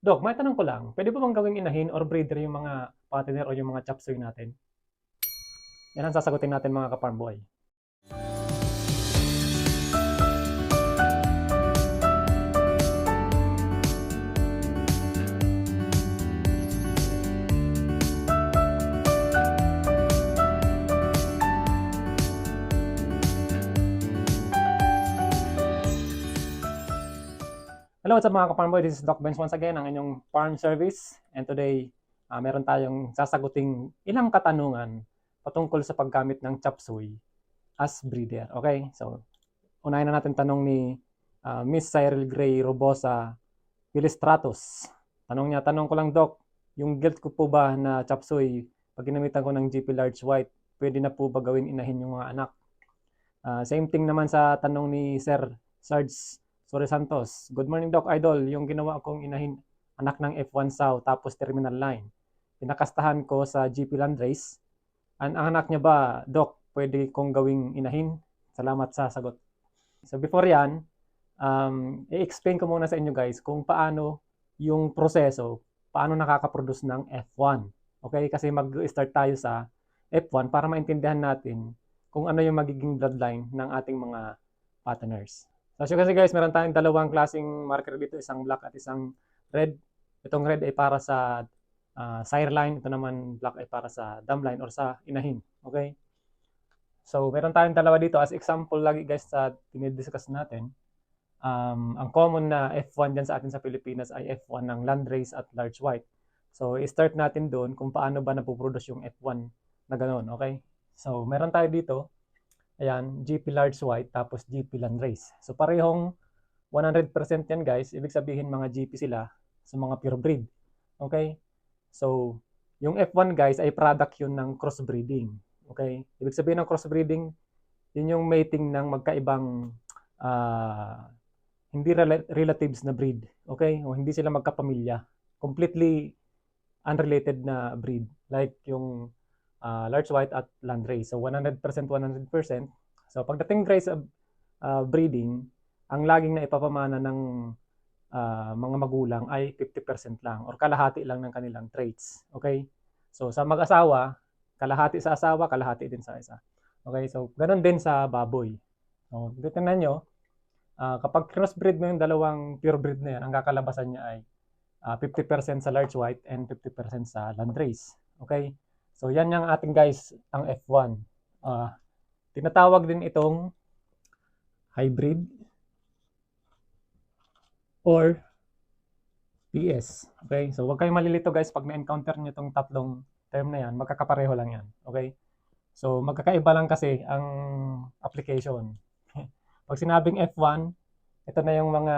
Dok, may tanong ko lang. Pwede ba bang gawing inahin or breeder yung mga patiner o yung mga chop suey natin? Yan ang sasagutin natin mga ka-farm boy. Hello, what's up mga ka-farm boy? This is Doc Benz once again, ang inyong farm service. And today, ah, meron tayong sasaguting ilang katanungan patungkol sa paggamit ng chop suey as breeder. Okay? So, unahin na natin tanong ni ah, Miss Cyril Gray Robosa Pilistratus. Tanong niya, tanong ko lang Doc, yung guilt ko po ba na chop suey, pag ginamitan ko ng GP Large White, pwede na po ba gawin inahin yung mga anak? Ah, same thing naman sa tanong ni Sir Sarge Sorry Santos. Good morning Doc Idol. Yung ginawa kong inahin anak ng F1 South tapos terminal line. Pinakastahan ko sa GP Land Race. Ang, ang anak niya ba, Doc, pwede kong gawing inahin? Salamat sa sagot. So before yan, um, i-explain ko muna sa inyo guys kung paano yung proseso, paano nakaka-produce ng F1. Okay? Kasi mag-start tayo sa F1 para maintindihan natin kung ano yung magiging bloodline ng ating mga partners. As you can see guys, meron tayong dalawang klaseng marker dito, isang black at isang red. Itong red ay para sa uh, sire line, ito naman black ay para sa dam line or sa inahin. Okay? So, meron tayong dalawa dito. As example lagi guys sa dinidiscuss natin, um, ang common na F1 dyan sa atin sa Pilipinas ay F1 ng Landrace at Large White. So, i-start natin doon kung paano ba napoproduce yung F1 na ganoon. Okay? So, meron tayo dito, Ayan, GP Large White tapos GP Landrace. So parehong 100% yan guys. Ibig sabihin mga GP sila sa mga pure breed. Okay? So, yung F1 guys ay product yun ng crossbreeding. Okay? Ibig sabihin ng crossbreeding, yun yung mating ng magkaibang uh, hindi rel- relatives na breed. Okay? O hindi sila magkapamilya. Completely unrelated na breed. Like yung uh, large white at land race. So 100% 100%. So pagdating guys sa uh, breeding, ang laging na ipapamana ng uh, mga magulang ay 50% lang or kalahati lang ng kanilang traits. Okay? So sa mag-asawa, kalahati sa asawa, kalahati din sa isa. Okay? So ganun din sa baboy. So tingnan nyo, uh, kapag crossbreed mo yung dalawang purebred na yan, ang kakalabasan niya ay uh, 50% sa large white and 50% sa landrace. Okay? So yan yung ating guys, ang F1. Uh, tinatawag din itong hybrid or PS. Okay? So wag kayong malilito guys pag na-encounter niyo itong tatlong term na yan, magkakapareho lang yan. Okay? So magkakaiba lang kasi ang application. pag sinabing F1, ito na yung mga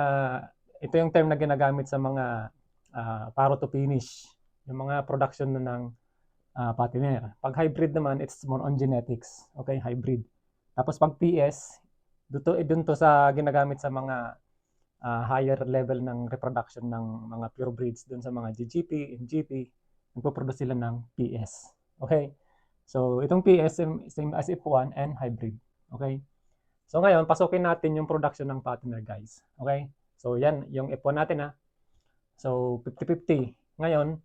ito yung term na ginagamit sa mga uh, paro to finish. Yung mga production na ng uh, patiner. Pag hybrid naman, it's more on genetics. Okay, hybrid. Tapos pag PS, dito, dun to sa ginagamit sa mga uh, higher level ng reproduction ng mga pure breeds dun sa mga GGP, MGP, nagpo-produce sila ng PS. Okay? So, itong PS, same as F1 and hybrid. Okay? So, ngayon, pasukin natin yung production ng patiner, guys. Okay? So, yan, yung F1 natin, ha. So, 50-50. Ngayon,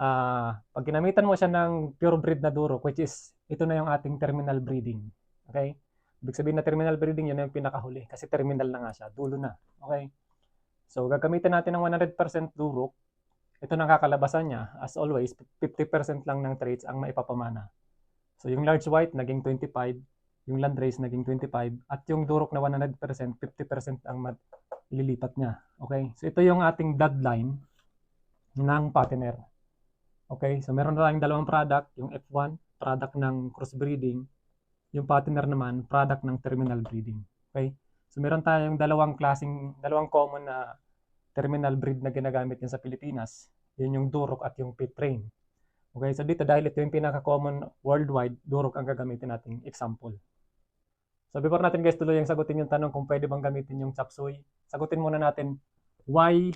uh, pag ginamitan mo siya ng pure breed na duro, which is, ito na yung ating terminal breeding. Okay? Ibig sabihin na terminal breeding, yun yung pinakahuli. Kasi terminal na nga siya, dulo na. Okay? So, gagamitin natin ng 100% durok. Ito na kakalabasan niya. As always, 50% lang ng traits ang maipapamana. So, yung large white, naging 25. Yung land race, naging 25. At yung durok na 100%, 50% ang ililipat niya. Okay? So, ito yung ating deadline ng patiner. Okay, so meron na tayong dalawang product, yung F1, product ng crossbreeding, yung partner naman, product ng terminal breeding. Okay? So meron tayong dalawang klaseng, dalawang common na terminal breed na ginagamit yan sa Pilipinas. Yun yung Durok at yung Pit Train. Okay, so dito dahil ito yung pinaka-common worldwide, Durok ang gagamitin nating example. So before natin guys tuloy yung sagutin yung tanong kung pwede bang gamitin yung chapsuy, sagutin muna natin why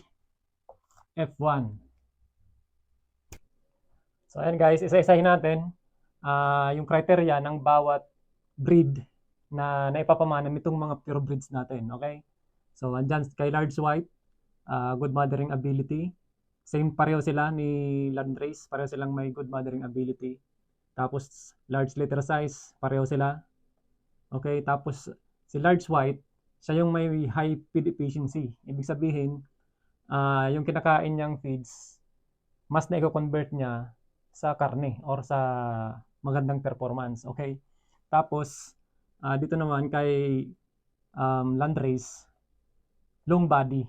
F1. So ayan guys, isa-isahin natin uh, yung criteria ng bawat breed na naipapamana nitong mga pure breeds natin. Okay? So andyan kay large white, uh, good mothering ability, same pareho sila ni Landrace, pareho silang may good mothering ability. Tapos large litter size, pareho sila. Okay, tapos si large white, siya yung may high feed efficiency. Ibig sabihin, ah yung kinakain niyang feeds, mas na i-convert niya sa karne or sa magandang performance. Okay? Tapos, ah, dito naman kay um, Landrace, long body.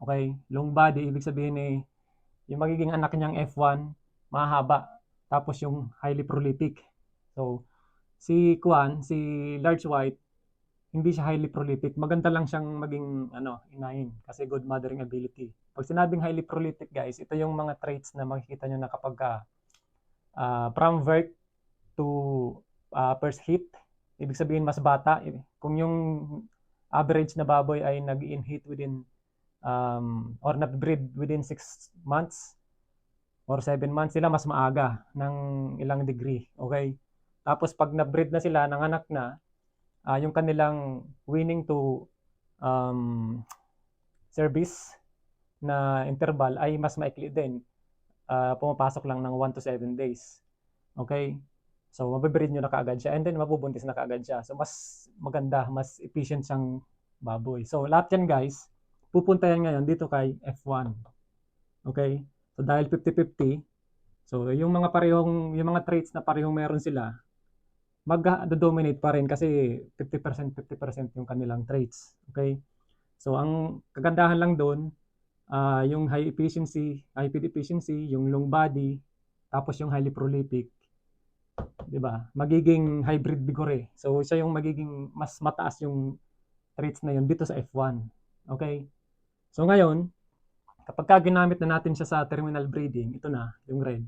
Okay? Long body, ibig sabihin eh, yung magiging anak niyang F1, mahaba. Tapos yung highly prolific. So, si Kuan, si Large White, hindi siya highly prolific. Maganda lang siyang maging ano, inahin kasi good mothering ability. Pag sinabing highly prolific guys, ito yung mga traits na makikita nyo na kapag ka, ah, from vert to ah, first hit, ibig sabihin mas bata. Kung yung average na baboy ay nag-in hit within um, or nag-breed within 6 months or 7 months sila mas maaga ng ilang degree. Okay? Tapos pag na-breed na sila, nanganak na, ah, yung kanilang winning to um, service na interval ay mas maikli din. Ah, pumapasok lang ng 1 to 7 days. Okay? So, mabibreed nyo na kaagad siya and then mabubuntis na kaagad siya. So, mas maganda, mas efficient siyang baboy. So, lahat yan guys, pupunta yan ngayon dito kay F1. Okay? So, dahil 50-50, so yung mga parehong, yung mga traits na parehong meron sila, mag-dominate pa rin kasi 50% 50% yung kanilang traits. Okay? So ang kagandahan lang doon, ah, yung high efficiency, high feed efficiency, yung long body, tapos yung highly prolific, 'di ba? Magiging hybrid vigor eh. So siya yung magiging mas mataas yung traits na yun dito sa F1. Okay? So ngayon, kapag ka ginamit na natin siya sa terminal breeding, ito na, yung red.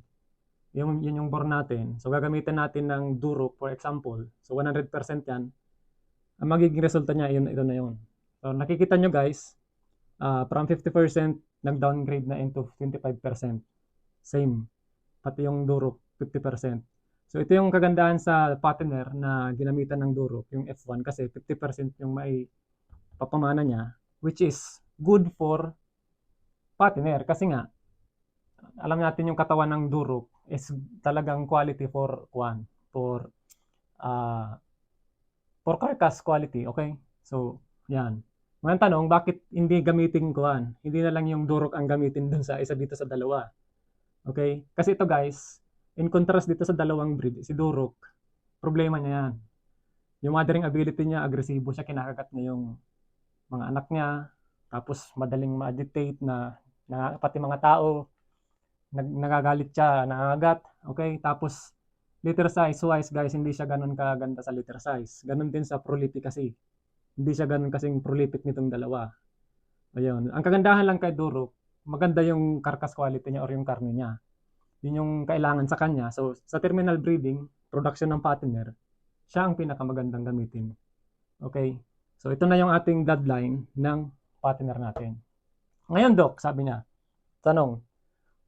Yung, yun yung bore natin. So gagamitin natin ng Duro, for example. So 100% yan. Ang magiging resulta niya, yun, ito na yun. So nakikita nyo guys, ah, from 50% nag-downgrade na into 25%. Same. Pati yung Duro, 50%. So ito yung kagandahan sa patterner na ginamitan ng Duro, yung F1 kasi 50% yung may papamana niya, which is good for patiner kasi nga alam natin yung katawan ng Durok is talagang quality for kuan for uh, for carcass quality, okay? So, yan. Ngayon tanong, bakit hindi gamitin kuan? Hindi na lang yung Durok ang gamitin dun sa isa dito sa dalawa. Okay? Kasi ito guys, in contrast dito sa dalawang breed, si Durok, problema niya yan. Yung mothering ability niya, agresibo siya, kinakagat niya yung mga anak niya, tapos madaling ma-agitate na, na pati mga tao, nag, nagagalit siya, nangagat, okay? Tapos, litter size wise guys, hindi siya ganun kaganda sa litter size. Ganun din sa prolific kasi. Hindi siya ganun kasing prolific nitong dalawa. Ayun. Ang kagandahan lang kay Durok, maganda yung carcass quality niya or yung karne niya. Yun yung kailangan sa kanya. So, sa terminal breeding, production ng patiner, siya ang pinakamagandang gamitin. Okay? So, ito na yung ating bloodline ng patiner natin. Ngayon, Doc, sabi niya, tanong,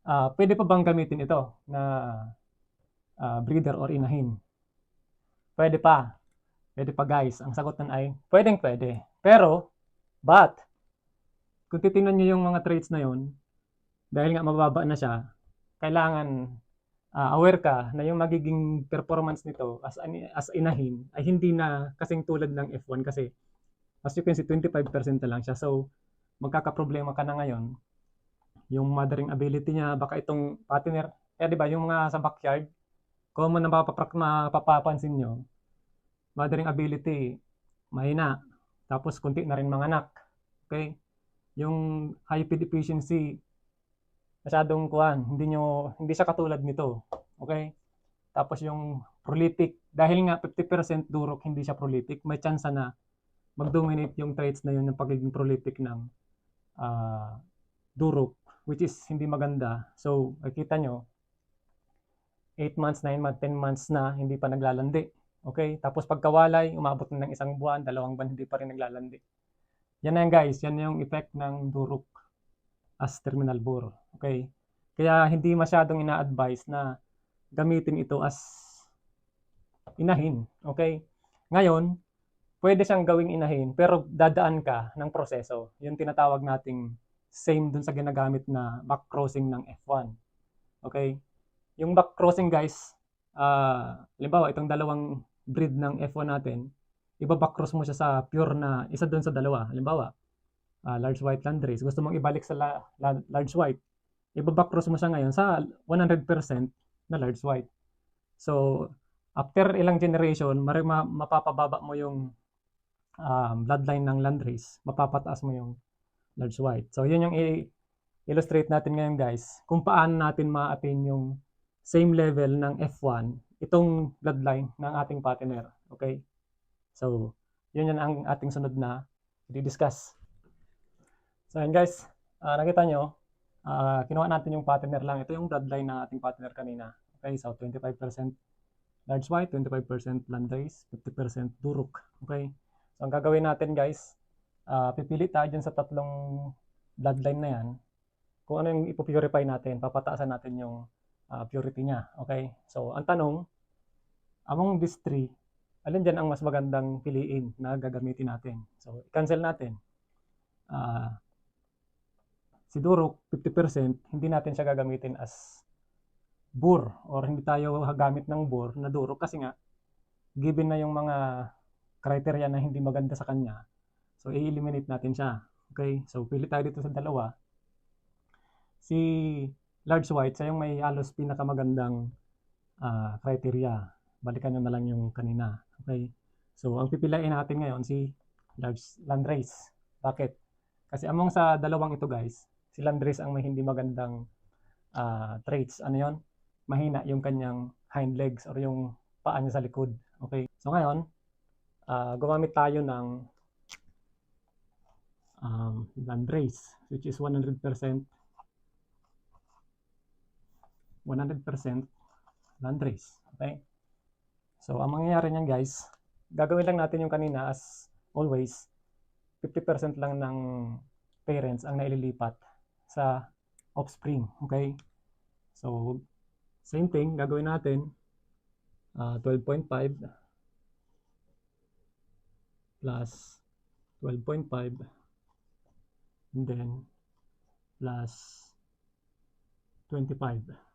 ah, pwede pa bang gamitin ito na ah, breeder or inahin? Pwede pa. Pwede pa guys. Ang sagot nun ay, pwedeng pwede. Pero, but, kung titingnan niyo yung mga traits na yun, dahil nga mababa na siya, kailangan ah, aware ka na yung magiging performance nito as, an- as inahin ay hindi na kasing tulad ng F1 kasi as you can see, 25% na lang siya. So, magkakaproblema ka na ngayon. Yung mothering ability niya, baka itong patiner, eh di ba, yung mga sa backyard, common na mapaprak, mapapapansin nyo, mothering ability, mahina. Tapos, kunti na rin mga anak. Okay? Yung high feed efficiency, masyadong kuhan, hindi nyo, hindi siya katulad nito. Okay? Tapos yung prolific, dahil nga 50% durok, hindi siya prolific, may chance na mag-dominate yung traits na yun ng pagiging prolific ng ah, durok, which is hindi maganda. So, makikita nyo, 8 months, 9 months, 10 months na hindi pa naglalandi. Okay? Tapos pagkawalay, umabot na ng isang buwan, dalawang buwan, hindi pa rin naglalandi. Yan na yan guys, yan yung effect ng durok as terminal bore. Okay? Kaya hindi masyadong ina-advise na gamitin ito as inahin. Okay? Ngayon, pwede siyang gawing inahin, pero dadaan ka ng proseso. Yung tinatawag nating same dun sa ginagamit na back crossing ng F1. Okay? Yung back crossing guys, ah, halimbawa itong dalawang breed ng F1 natin, iba back cross mo siya sa pure na isa dun sa dalawa. Halimbawa, ah, large white landrace, gusto mong ibalik sa la- la- large white, iba back cross mo siya ngayon sa 100% na large white. So, after ilang generation, mari ma- mapapababa mo yung um, bloodline ng landrace, mapapataas mo yung large white. So, yun yung i- illustrate natin ngayon guys, kung paano natin ma-attain yung same level ng F1, itong bloodline ng ating partner. Okay? So, yun yan ang ating sunod na i-discuss. So, yun guys, ah, nakita nyo, ah, kinuha natin yung partner lang. Ito yung bloodline ng ating partner kanina. Okay, so 25% large white, 25% landrace, 50% durok. Okay, so ang gagawin natin guys, ah, pipili tayo dyan sa tatlong bloodline na yan. Kung ano yung ipopurify natin, papataasan natin yung ah, purity niya. Okay, so ang tanong, among these three, alin dyan ang mas magandang piliin na gagamitin natin? So, cancel natin. Ah, si Durok, 50%, hindi natin siya gagamitin as bur or hindi tayo gamit ng bur na Durok kasi nga, given na yung mga criteria na hindi maganda sa kanya, so i-eliminate natin siya. Okay, so pili tayo dito sa dalawa. Si large white, siya yung may halos pinakamagandang ah, criteria. Balikan nyo na lang yung kanina. Okay, so ang pipilain natin ngayon si large landrace. Bakit? Kasi among sa dalawang ito guys, si Landrace ang may hindi magandang ah, traits. Ano yon? Mahina yung kanyang hind legs or yung paa niya sa likod. Okay. So ngayon, ah, gumamit tayo ng um, Landrace which is 100% 100% Landrace. Okay. So ang mangyayari niyan guys, gagawin lang natin yung kanina as always 50% lang ng parents ang naililipat sa offspring. Okay? So, same thing, gagawin natin. ah, 12.5 plus 12.5 and then plus 25.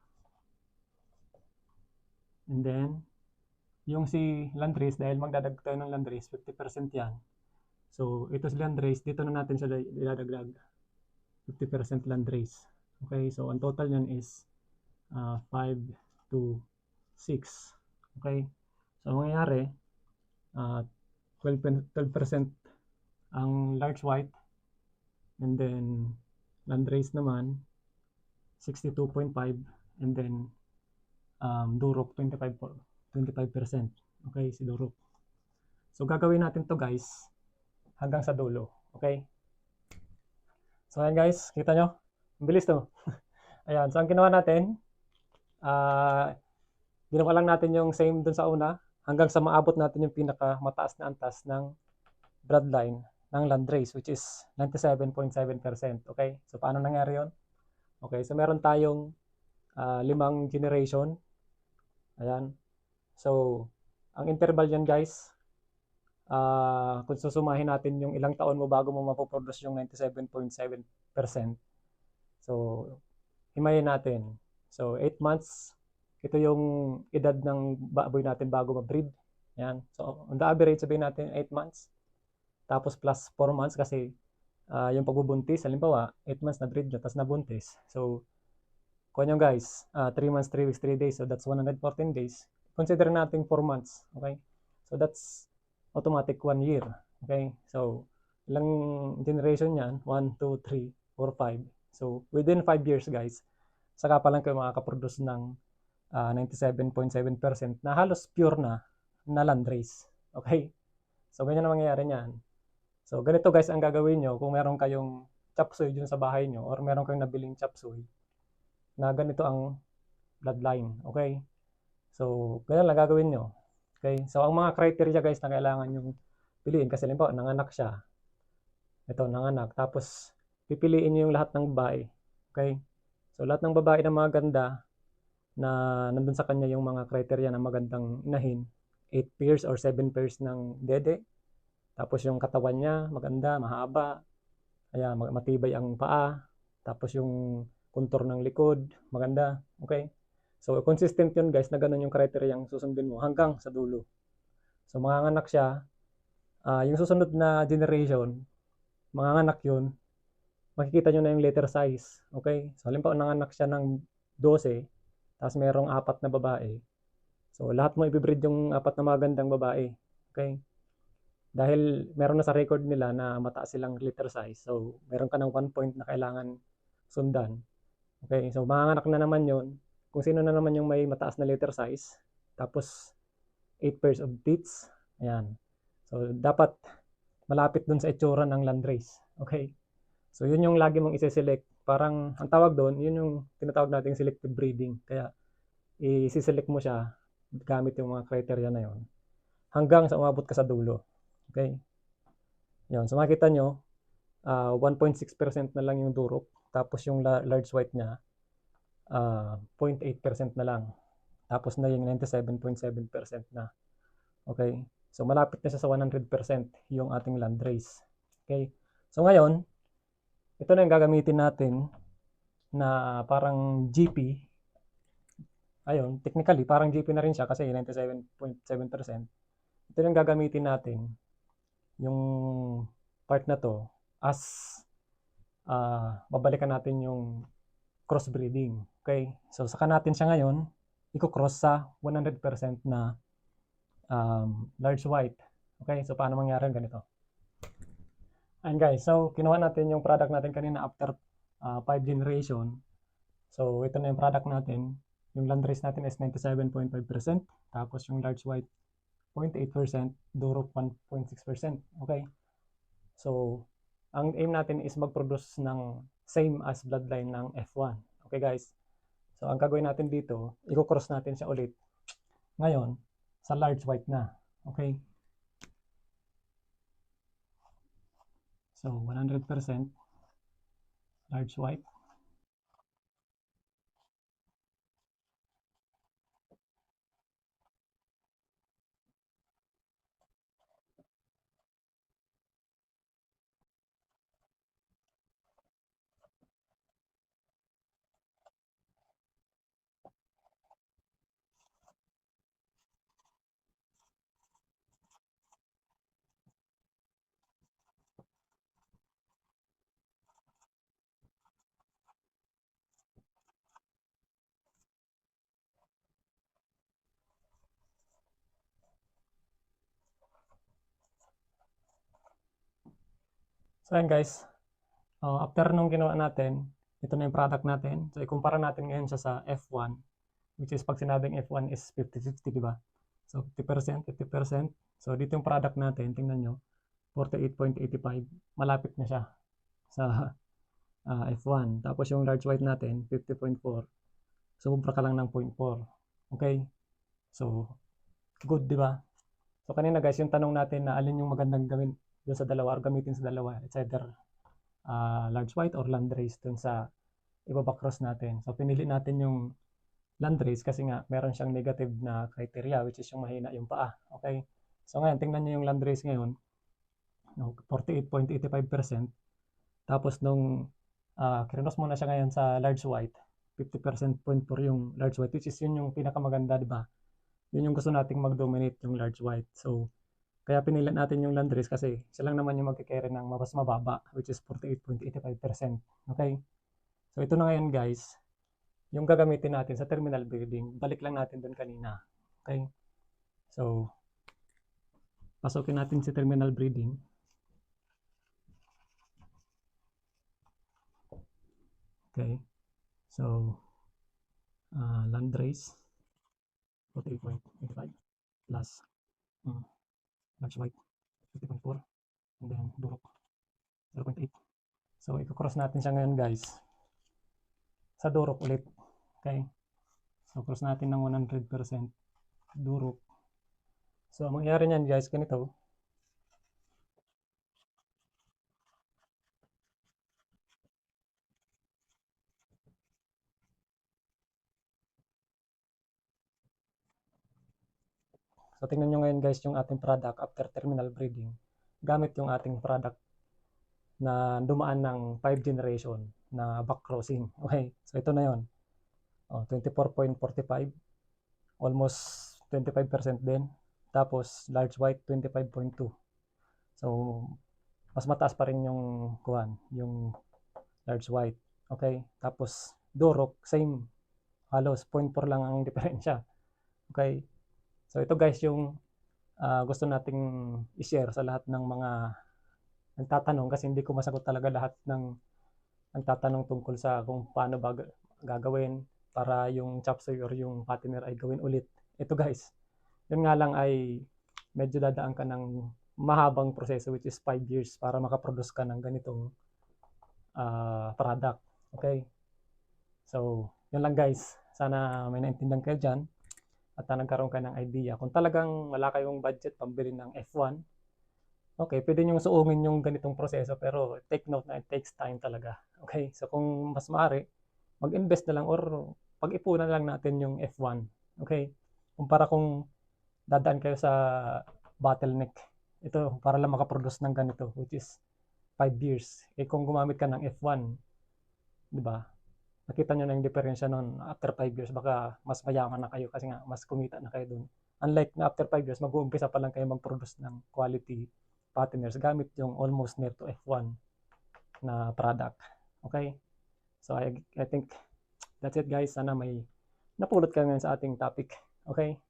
And then, yung si Landrace, dahil magdadag tayo ng Landrace, 50% yan. So, ito si landrace. Dito na natin siya iladagdag. 50% landrace. Okay, so ang total niyan is uh, 5 to 6. Okay, so ang mangyayari, uh, 12, 12% ang large white and then landrace naman 62.5 and then um, durok 25 25%. Okay, si durok. So gagawin natin to guys hanggang sa dulo. Okay? So, ayan guys, kita nyo? Ang bilis to. ayan, so ang ginawa natin, ah, ginawa lang natin yung same dun sa una, hanggang sa maabot natin yung pinaka mataas na antas ng bloodline ng landrace, which is 97.7%. Okay? So, paano nangyari yon? Okay, so meron tayong ah, limang generation. Ayan. So, ang interval yan guys, ah kung susumahin natin yung ilang taon mo bago mo mapoproduce yung 97.7%. So, himayin natin. So, 8 months, ito yung edad ng baboy natin bago ma-breed. Yan. So, on the average, sabihin natin 8 months. Tapos plus 4 months kasi ah, yung pagbubuntis, halimbawa, 8 months na breed nyo, tapos nabuntis. So, kuha nyo guys, 3 months, 3 weeks, 3 days, so that's 114 days. Consider natin 4 months, okay? So, that's automatic 1 year. Okay? So, ilang generation yan? 1, 2, 3, 4, 5. So, within 5 years, guys, saka pa lang kayo makakaproduce ng ah, 97.7% na halos pure na na landrace. Okay? So, ganyan ang mangyayari niyan. So, ganito guys ang gagawin nyo kung meron kayong chop suey dun sa bahay nyo or meron kayong nabiling chop na ganito ang bloodline. Okay? So, ganyan lang gagawin nyo. Okay? So, ang mga criteria guys na kailangan yung piliin kasi limbawa, nanganak siya. Ito, nanganak. Tapos, pipiliin nyo yung lahat ng babae. Okay? So, lahat ng babae na maganda na nandun sa kanya yung mga criteria na magandang inahin. 8 pairs or 7 pairs ng dede. Tapos yung katawan niya, maganda, mahaba. Kaya matibay ang paa. Tapos yung contour ng likod, maganda. Okay? So, consistent yun guys na ganun yung criteria yung susundin mo hanggang sa dulo. So, manganganak siya. Ah, yung susunod na generation, manganganak yun. Makikita nyo na yung letter size. Okay? So, halimbawa nanganak siya ng 12, tapos merong apat na babae. So, lahat mo ibibreed yung apat na magandang babae. Okay? Dahil meron na sa record nila na mataas silang litter size. So, meron ka ng one point na kailangan sundan. Okay, so manganganak na naman yon Kung sino na naman yung may mataas na litter size. Tapos, 8 pairs of teats. Ayan. So, dapat malapit dun sa itsura ng landrace. Okay? So, yun yung lagi mong isi-select. Parang, ang tawag doon, yun yung tinatawag nating selective breeding. Kaya, isi-select mo siya gamit yung mga criteria na yon hanggang sa umabot ka sa dulo. Okay? Yun. So makita nyo, ah, 1.6% na lang yung durok. Tapos yung la- large white niya, ah, 0.8% na lang. Tapos na yung 97.7% na. Okay? So malapit na siya sa 100% yung ating landrace. Okay? So ngayon, ito na yung gagamitin natin na parang GP. Ayun, technically, parang GP na rin siya kasi 97.7%. Ito yung gagamitin natin yung part na to as ah babalikan natin yung crossbreeding. Okay? So, saka natin siya ngayon i-cross sa 100% na um, large white. Okay? So, paano mangyari ganito? And guys, so kinuha natin yung product natin kanina after 5 generation. So, ito na yung product natin. Yung landrace natin is 97.5%. Tapos yung large white 0.8%, durok 1.6%. Okay? So, ang aim natin is mag-produce ng same as bloodline ng F1. Okay guys? So, ang gagawin natin dito, i-cross natin siya ulit. Ngayon, sa large white na. Okay? So, 100% large white. So, ayan guys. Uh, after nung ginawa natin, ito na yung product natin. So, ikumpara natin ngayon siya sa F1, which is pag sinabing F1 is 50-50, di ba? So, 50%, 50%. So, dito yung product natin, tingnan nyo, 48.85. Malapit na siya sa uh, F1. Tapos yung large white natin, 50.4. So, kumpara ka lang ng 0.4. Okay? So, good, di ba? So, kanina guys, yung tanong natin na alin yung magandang gawin doon sa dalawa or gamitin sa dalawa. It's either uh, large white or landrace dun sa ibabakross natin. So, pinili natin yung landrace kasi nga meron siyang negative na criteria which is yung mahina yung paa. Okay? So, ngayon, tingnan nyo yung landrace ngayon. No, 48.85%. Tapos, nung uh, krinos muna siya ngayon sa large white, 50% point for yung large white which is yun yung pinakamaganda, di ba? Yun yung gusto nating mag-dominate yung large white. So, kaya pinili natin yung landrace kasi siya lang naman yung magkikerry ng mas mababa which is 48.85%. Okay? So ito na ngayon guys, yung gagamitin natin sa terminal breeding. Balik lang natin doon kanina. Okay? So, pasukin natin si terminal breeding. Okay. So, uh, landrace 48.85 plus um, large white 50.4 and then durok. 0.8 so i-cross natin siya ngayon guys. Sa durok ulit. Okay? So cross natin ng 100% durok. So ang mangyayari niyan guys ganito So, tingnan nyo ngayon guys yung ating product after terminal breeding. Gamit yung ating product na dumaan ng 5 generation na back crossing. Okay, so ito na yon. Oh, 24.45. Almost 25% din. Tapos large white 25.2. So mas mataas pa rin yung kuhan, yung large white. Okay? Tapos durok same halos 0.4 lang ang diferensya. Okay? So ito guys yung ah, gusto nating i-share sa lahat ng mga nagtatanong kasi hindi ko masagot talaga lahat ng nagtatanong tungkol sa kung paano ba ga- gagawin para yung chop suey or yung patiner ay gawin ulit. Ito guys, yun nga lang ay medyo dadaan ka ng mahabang proseso which is 5 years para makaproduce ka ng ganitong ah, product. Okay? So, yun lang guys. Sana may naintindihan kayo dyan at na nagkaroon ka ng idea. Kung talagang wala kayong budget pambili ng F1, okay, pwede nyo suungin yung ganitong proseso pero take note na it takes time talaga. Okay? So, kung mas maaari, mag-invest na lang or pag-ipunan lang natin yung F1. Okay? Kumpara kung dadaan kayo sa bottleneck. Ito, para lang makaproduce ng ganito, which is 5 years. Eh kung gumamit ka ng F1, di ba? Nakita nyo na yung diferensya nun. After 5 years, baka mas mayaman na kayo kasi nga mas kumita na kayo dun. Unlike na after 5 years, mag-uumpisa pa lang kayo mag-produce ng quality patiners gamit yung almost near to F1 na product. Okay? So I, I think that's it guys. Sana may napulot kayo ngayon sa ating topic. Okay?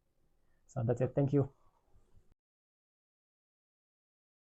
So that's it. Thank you.